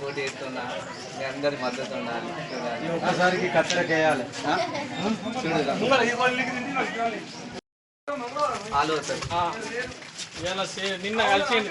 పోటీ చేస్తున్నా మీ అందరి మద్దతు ఉండాలి. చూడాలి ఒక్కసారికి కత్తెరకి వేయాలి. చూడాలి ఆలు వస్తుంది ఇవాళ సే- నిన్న కలిసిండు.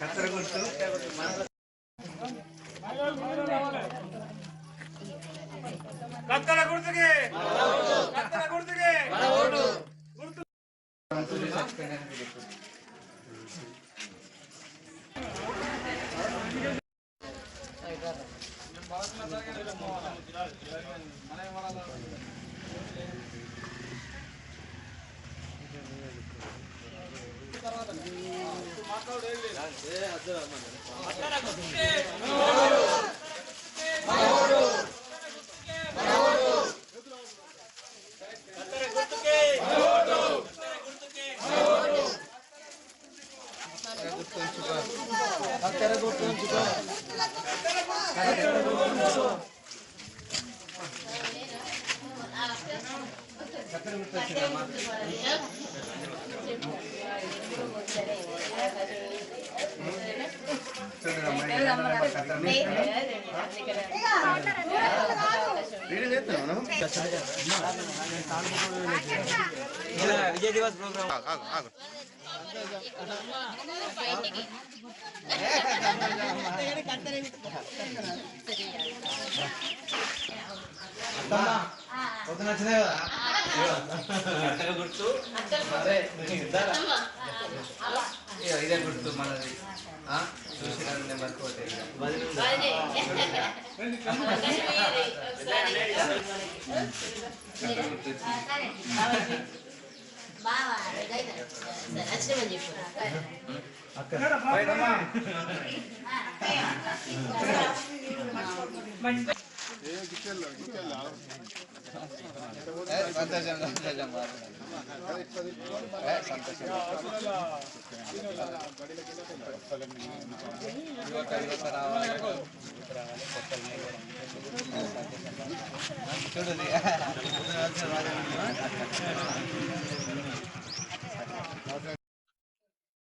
కత్తెర గుర్తు కత్తెర 네, 아들 한번. విజయ్ దివాస్ ప్రోగ్రామ్ పొద్దున వచ్చినాయి కదా? కత్తెర గుర్తు? ఇదే గుర్తు మనది. ఆ? చూసి నన్ను నెంబర్ పోతే సంతోషం సంతోషం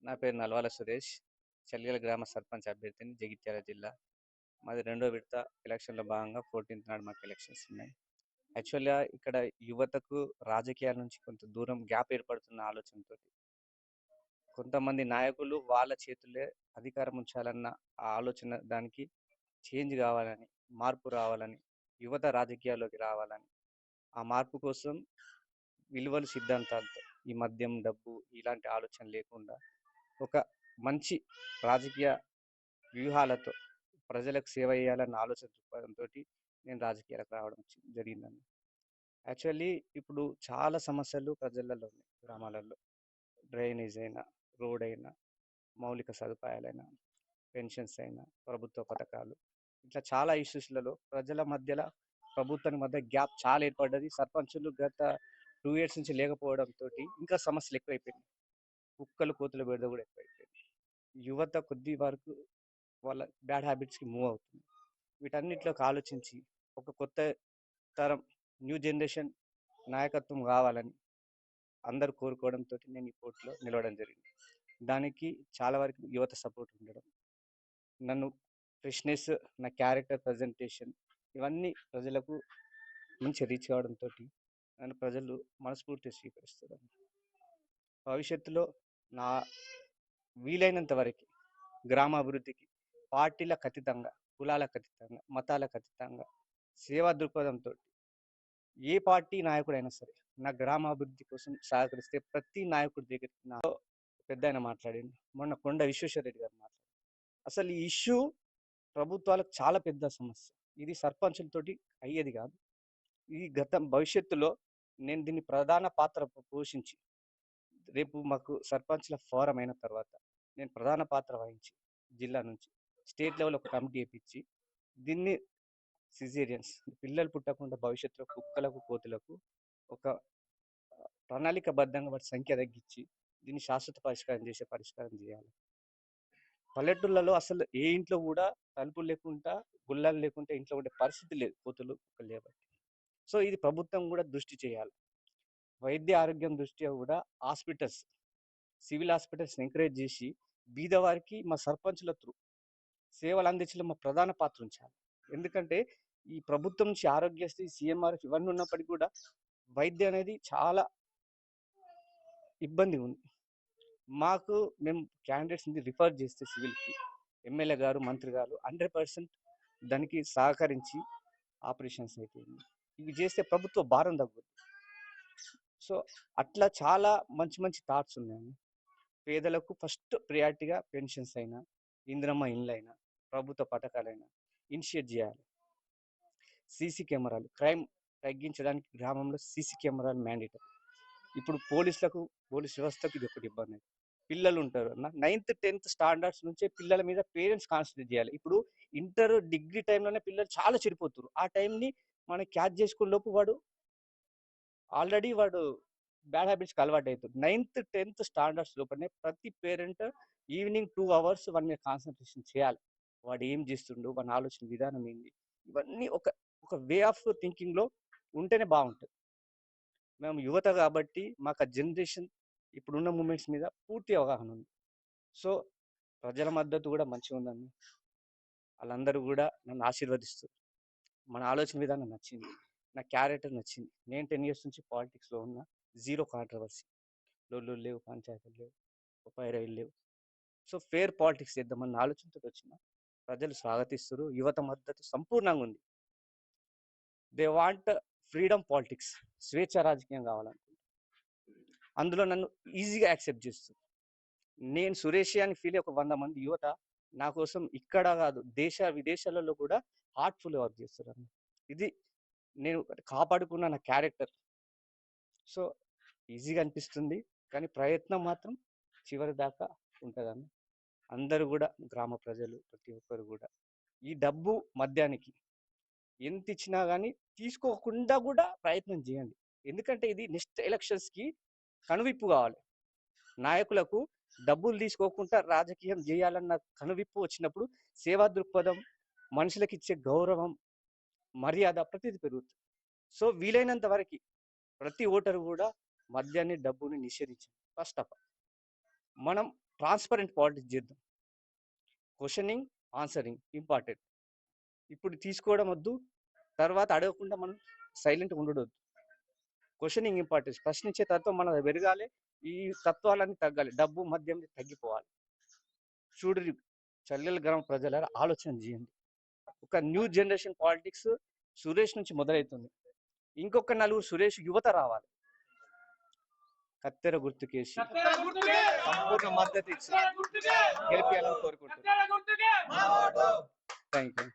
నా పేరు నల్వాల సురేష్. చలిగల గ్రామ సర్పంచ్ అభ్యర్థిని జగిత్యాల జిల్లా. మాది రెండో విడత ఎలక్షన్లో భాగంగా ఫోర్టీన్త్ నాడు మాకు ఎలక్షన్స్ ఉన్నాయి. యాక్చువల్గా ఇక్కడ యువతకు రాజకీయాల నుంచి కొంత దూరం గ్యాప్ ఏర్పడుతున్న ఆలోచనతో కొంతమంది నాయకులు వాళ్ళ చేతులే అధికారం ఉంచాలన్న ఆ ఆలోచన దానికి చేంజ్ కావాలని మార్పు రావాలని యువత రాజకీయాల్లోకి రావాలని. ఆ మార్పు కోసం విలువలు సిద్ధాంతాలతో ఈ మద్యం డబ్బు ఇలాంటి ఆలోచన లేకుండా ఒక మంచి రాజకీయ వ్యూహాలతో ప్రజలకు సేవ చేయాలన్న ఆలోచన దృక్పథంతో నేను రాజకీయాలకు రావడం చి- జరిగిందండి. యాక్చువల్లీ ఇప్పుడు చాలా సమస్యలు ప్రజలలో ఉన్నాయి. గ్రామాలలో డ్రైనేజ్ అయినా రోడ్ అయినా మౌలిక సదుపాయాలైనా పెన్షన్స్ అయినా ప్రభుత్వ పథకాలు ఇట్లా చాలా ఇష్యూస్లలో ప్రజల మధ్యలో ప్రభుత్వానికి మధ్య గ్యాప్ చాలా ఏర్పడ్డది. సర్పంచులు గత టూ ఇయర్స్ నుంచి లేకపోవడంతో ఇంకా సమస్యలు ఎక్కువైపోయినాయి. కుక్కలు కోతుల బెడద కూడా ఎక్కువైపోయింది యువత కొద్ది వరకు వాళ్ళ బ్యాడ్ హ్యాబిట్స్కి మూవ్ అవుతుంది. వీటన్నిటిలోకి ఆలోచించి ఒక కొత్త తరం న్యూ జనరేషన్ నాయకత్వం కావాలని అందరు కోరుకోవడంతో నేను ఈ పోటీలో నిలవడం జరిగింది. దానికి చాలా వరకు యువత సపోర్ట్ ఉండడం నన్ను ఫ్రెష్నెస్ నా క్యారెక్టర్ ప్రజెంటేషన్ ఇవన్నీ ప్రజలకు మంచి రీచ్ కావడంతో నన్ను ప్రజలు మనస్ఫూర్తి స్వీకరిస్తారు భవిష్యత్తులో నా వీలైనంత వరకు గ్రామాభివృద్ధికి పార్టీలకు అతీతంగా కులాలకు అతీతంగా మతాలకు అతీతంగా సేవా దృక్పథంతో ఏ పార్టీ నాయకుడైనా సరే నా గ్రామాభివృద్ధి కోసం సహకరిస్తే ప్రతి నాయకుడి దగ్గరికి నా పెద్ద ఆయన మాట్లాడింది మొన్న కొండ విశ్వేశ్వర రెడ్డి గారు మాట్లాడారు. అసలు ఈ ఇష్యూ ప్రభుత్వాలకు చాలా పెద్ద సమస్య. ఇది సర్పంచులతోటి అయ్యేది కాదు. ఈ గత భవిష్యత్తులో నేను దీన్ని ప్రధాన పాత్ర పోషించి రేపు మాకు సర్పంచ్ల ఫోరం అయిన తర్వాత నేను ప్రధాన పాత్ర వహించి జిల్లా నుంచి స్టేట్ లెవెల్ ఒక కమిటీ వేయించి దీన్ని సిజేరియన్స్. పిల్లలు పుట్టకుండా భవిష్యత్తులో కుక్కలకు కోతులకు ఒక ప్రణాళికబద్ధంగా వాటి సంఖ్య తగ్గించి దీన్ని శాశ్వత పరిష్కారం చేసే పరిష్కారం చేయాలి. పల్లెటూళ్ళలో అసలు ఏ ఇంట్లో కూడా తలుపులు లేకుండా గుళ్ళలు లేకుండా ఇంట్లో ఉండే పరిస్థితి లేదు కోతులు కుక్కలు లేబట్టి సో ఇది ప్రభుత్వం కూడా దృష్టి చేయాలి. వైద్య ఆరోగ్యం దృష్ట్యా కూడా హాస్పిటల్స్ సివిల్ హాస్పిటల్స్ ఎంకరేజ్ చేసి బీదవారికి మా సర్పంచుల త్రూ సేవలు అందించడం మా ప్రధాన పాత్ర ఉంచాలి. ఎందుకంటే ఈ ప్రభుత్వం నుంచి ఆరోగ్యశ్రీ సిఎంఆర్ఎఫ్ ఇవన్నీ ఉన్నప్పటికీ కూడా వైద్యం అనేది చాలా ఇబ్బంది ఉంది. మాకు మేము క్యాండిడేట్స్ని రిఫర్ చేస్తే సివిల్కి ఎమ్మెల్యే గారు మంత్రి గారు హండ్రెడ్ పర్సెంట్ దానికి సహకరించి ఆపరేషన్స్ అయిపోయింది. ఇవి చేస్తే ప్రభుత్వ భారం తగ్గుతుంది సో అట్లా చాలా మంచి మంచి థాట్స్ ఉన్నాయండి. పేదలకు ఫస్ట్ ప్రియారిటీగా పెన్షన్స్ అయినా ఇంద్రమ్మ ఇండ్లైనా ప్రభుత్వ పథకాలైనా ఇనిషియేట్ చేయాలి. సీసీ కెమెరాలు. క్రైమ్ తగ్గించడానికి గ్రామంలో సీసీ కెమెరాలు మ్యాండేటరీ. ఇప్పుడు పోలీసులకు పోలీస్ వ్యవస్థకు ఇది ఒకటి ఇబ్బంది పిల్లలు ఉంటారు అన్న. నైన్త్ టెన్త్ స్టాండర్డ్స్ నుంచే పిల్లల మీద పేరెంట్స్ కాన్సన్ట్రేట్ చేయాలి. ఇప్పుడు ఇంటర్ డిగ్రీ టైంలోనే పిల్లలు చాలా చెడిపోతారు ఆ టైంని మనం క్యాచ్ చేసుకునే లోపు వాడు ఆల్రెడీ వాడు బ్యాడ్ హ్యాబిట్స్కి అలవాటు అవుతుంది నైన్త్ టెన్త్ స్టాండర్డ్స్ లోపలనే ప్రతి పేరెంట్ ఈవినింగ్ టూ అవర్స్ వాడి మీద కాన్సన్ట్రేషన్ చేయాలి. వాడు ఏం చేస్తుండు? వాడి ఆలోచన విధానం ఏంది? ఇవన్నీ ఒక ఒక వే ఆఫ్ థింకింగ్లో ఉంటేనే బాగుంటుంది. మేము యువత కాబట్టి మాకు ఆ జనరేషన్ ఇప్పుడున్న మూమెంట్స్ మీద పూర్తి అవగాహన ఉంది. సో ప్రజల మద్దతు కూడా మంచిగా ఉందండి. వాళ్ళందరూ కూడా నన్ను ఆశీర్వదిస్తారు మన ఆలోచన విధానం నచ్చింది నా క్యారెక్టర్ నచ్చింది. నేను టెన్ ఇయర్స్ నుంచి పాలిటిక్స్లో ఉన్న జీరో కాంట్రవర్సీ. లొల్లు లేవు పంచాయతీలు లేవు పైరైలు లేవు. సో ఫేర్ పాలిటిక్స్ చేద్దామన్న ఆలోచనతో వచ్చిన ప్రజలు స్వాగతిస్తారు యువత మద్దతు సంపూర్ణంగా ఉంది. దే వాంట్ ఫ్రీడమ్ పాలిటిక్స్ స్వేచ్ఛ రాజకీయం కావాలనుకుంటున్నారు అందులో నన్ను ఈజీగా యాక్సెప్ట్ చేస్తుంది. నేను సురేషి అని ఫీల్ ఒక వంద మంది యువత నా కోసం ఇక్కడ కాదు దేశ విదేశాలలో కూడా హార్ట్ఫుల్ వర్క్ చేస్తారు ఇది నేను కాపాడుకున్న నా క్యారెక్టర్. సో ఈజీగా అనిపిస్తుంది కానీ ప్రయత్నం మాత్రం చివరి దాకా ఉంటుందన్న. అందరూ కూడా గ్రామ ప్రజలు ప్రతి ఒక్కరు కూడా ఈ డబ్బు మద్యానికి ఎంత ఇచ్చినా కానీ తీసుకోకుండా కూడా ప్రయత్నం చేయండి ఎందుకంటే ఇది నెక్స్ట్ ఎలక్షన్స్కి కనువిప్పు కావాలి నాయకులకు డబ్బులు తీసుకోకుండా రాజకీయం చేయాలన్న కనువిప్పు వచ్చినప్పుడు సేవా దృక్పథం మనుషులకు ఇచ్చే గౌరవం మర్యాద ప్రతిది పెరుగుతుంది. సో వీలైనంత వరకు ప్రతి ఓటరు కూడా మద్యాన్ని డబ్బుని నిషేధించాలి ఫస్ట్ ఆఫ్ ఆల్. మనం ట్రాన్స్పరెంట్ పాలిటిక్స్ చేద్దాం క్వశ్చనింగ్ ఆన్సరింగ్ ఇంపార్టెంట్. ఇప్పుడు తీసుకోవడం వద్దు. తర్వాత అడగకుండా మనం సైలెంట్గా ఉండడవద్దు క్వశ్చనింగ్ ఇంపార్టెన్స్. ప్రశ్నించే తత్వం మన పెరగాలి. ఈ తత్వాలన్నీ తగ్గాలి. డబ్బు మద్యం తగ్గిపోవాలి. చూడు చల్లెల గ్రామ ప్రజల ఆలోచన చేయండి. ఒక న్యూ జనరేషన్ పాలిటిక్స్ సురేష్ నుంచి మొదలవుతుంది ఇంకొక నలుగురు సురేష్ యువత రావాలి. కత్తెర గుర్తుకేసి. సంపూర్ణ మద్దతు ఇచ్చి గెలిపించాలని కోరుకుంటున్నాను. Thank you